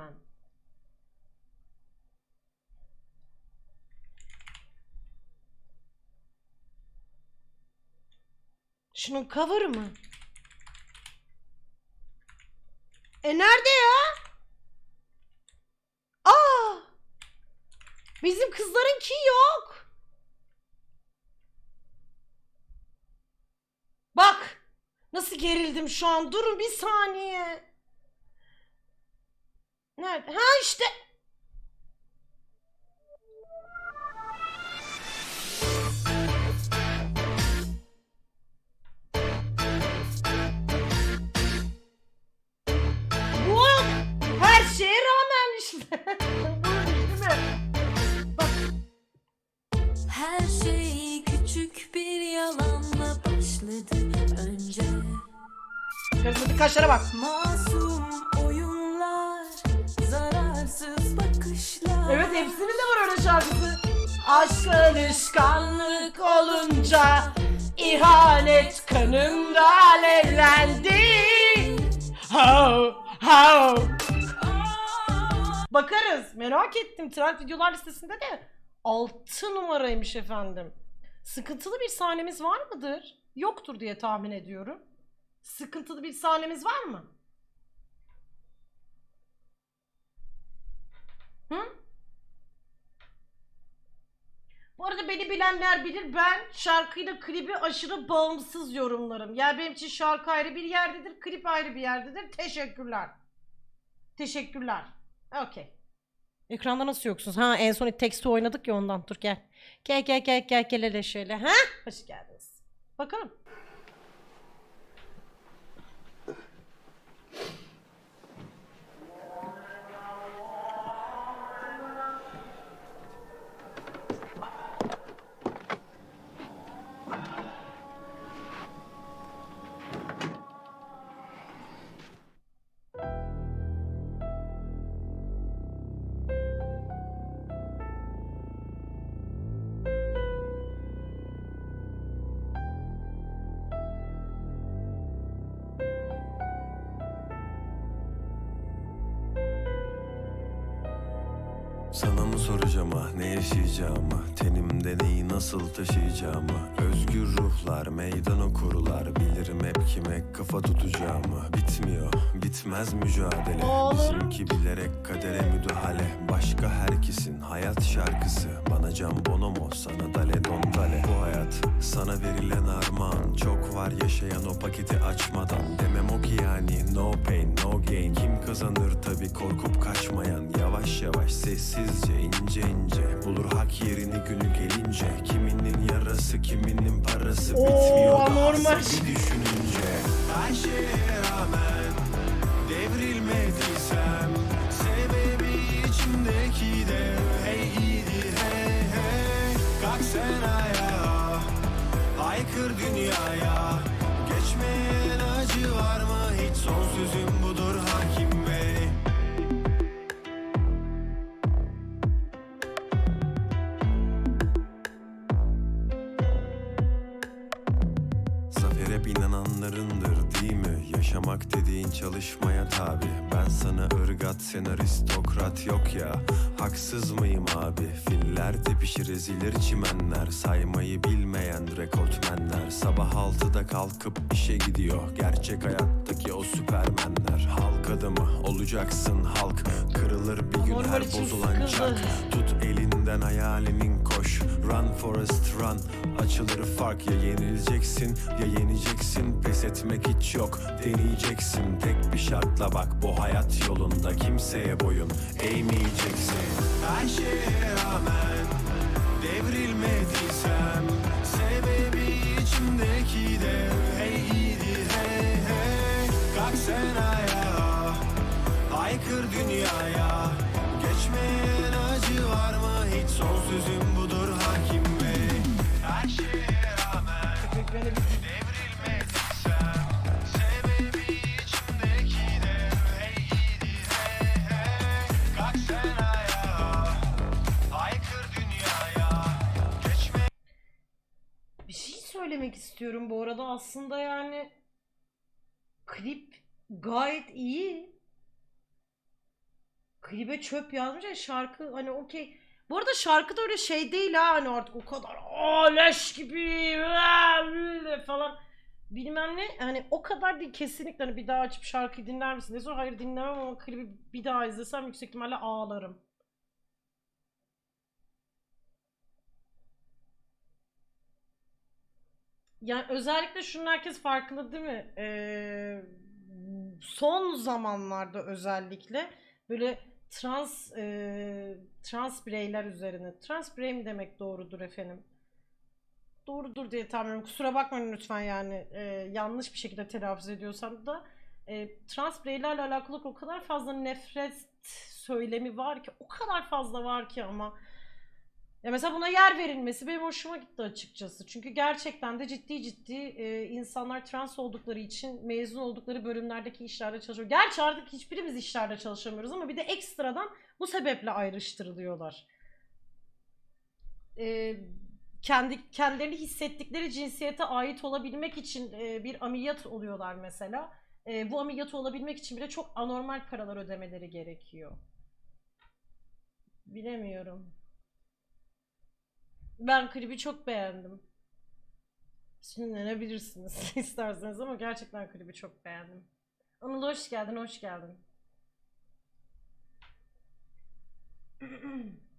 rağmen. Şunun cover'ı mı? E nerede ya? Aa! Bizim kızlarınki yok. Bak. Nasıl gerildim şu an. Durun bir saniye. Nerede? Ha işte. Bu her şeye rağmen işte. Her şey küçük bir yalanla başladı önce karizmatik kaşlara bak. Masum Aşk alışkanlık olunca ihanet kanımda alevlendi. How, how. Bakarız. Merak ettim. Trend videolar listesinde de 6 numaraymış efendim. Sıkıntılı bir sahnemiz var mıdır? Yoktur diye tahmin ediyorum. Sıkıntılı bir sahnemiz var mı? Hı? Bu arada beni bilenler bilir ben şarkıyla klibi aşırı bağımsız yorumlarım. Yani benim için şarkı ayrı bir yerdedir, klip ayrı bir yerdedir. Teşekkürler. Teşekkürler. Okey. Ekranda nasıl yoksunuz? Ha en son teksti oynadık ya ondan. Dur gel. Gel gel gel gel gel hele şöyle. Ha? Hoş geldiniz. Bakalım. Sana mı soracağım ah ne yaşayacağımı Tenimde neyi nasıl taşıyacağımı Özgür ruhlar meydan okurlar Bilirim hep kime kafa tutacağımı Bitmiyor bitmez mücadele. Bizimki bilerek kadere müdahale. Başka herkesin hayat şarkısı. Bana can bonomo sana dale don dale. Bu hayat sana verilen armağan Çok var yaşayan o paketi açmadan. Demem o ki yani no pain no gain. Kim kazanır tabi korkup kaçmayan. Yavaş yavaş sessizce ince ince. Bulur hak yerini günü gelince. Kiminin yarası kiminin parası. Oo, Bitmiyor bir düşününce. Her şeye rağmen devrilmediysem Haykır dünyaya? Geçmeyen acı var mı? Hiç son sözüm budur hakim Yaşamak dediğin çalışmaya tabi. Ben sana ırgat sen aristokrat yok ya. Haksız mıyım abi? Filler tepişir ezilir çimenler. Saymayı bilmeyen rekortmenler. Sabah altıda kalkıp işe gidiyor. Gerçek hayattaki o süpermenler. Halk adamı olacaksın halk. Kırılır bir gün Normal her için bozulan sıkıldı. çark Tut elinden hayalinin koş. Run Forest run. Açılır fark ya yenileceksin ya yeneceksin. Pes etmek hiç yok deneyeceksin. Tek bir şartla bak bu hayat yolunda Kimseye boyun eğmeyeceksin. Her şeye söylemek istiyorum bu arada aslında yani klip gayet iyi. klibe çöp yazmış ya şarkı hani okey. Bu arada şarkı da öyle şey değil ha hani artık o kadar "Aa, leş gibi falan bilmem ne hani o kadar değil kesinlikle hani bir daha açıp şarkıyı dinler misin diye sor hayır dinlemem ama klibi bir daha izlesem yüksek ihtimalle ağlarım. Yani özellikle şunun herkes farkında değil mi? Ee, son zamanlarda özellikle böyle trans e, trans bireyler üzerine trans birey mi demek doğrudur efendim? Doğrudur diye tahmin ediyorum. Kusura bakmayın lütfen yani e, yanlış bir şekilde telaffuz ediyorsam da e, trans bireylerle alakalı o kadar fazla nefret söylemi var ki o kadar fazla var ki ama ya mesela buna yer verilmesi benim hoşuma gitti açıkçası. Çünkü gerçekten de ciddi ciddi e, insanlar trans oldukları için mezun oldukları bölümlerdeki işlerde çalışıyor. Gerçi artık hiçbirimiz işlerde çalışamıyoruz ama bir de ekstradan bu sebeple ayrıştırılıyorlar. E, kendi kendilerini hissettikleri cinsiyete ait olabilmek için e, bir ameliyat oluyorlar mesela. E, bu ameliyatı olabilmek için bile çok anormal paralar ödemeleri gerekiyor. Bilemiyorum. Ben klibi çok beğendim. Sinirlenebilirsiniz isterseniz ama gerçekten klibi çok beğendim. Anıl hoş geldin, hoş geldin.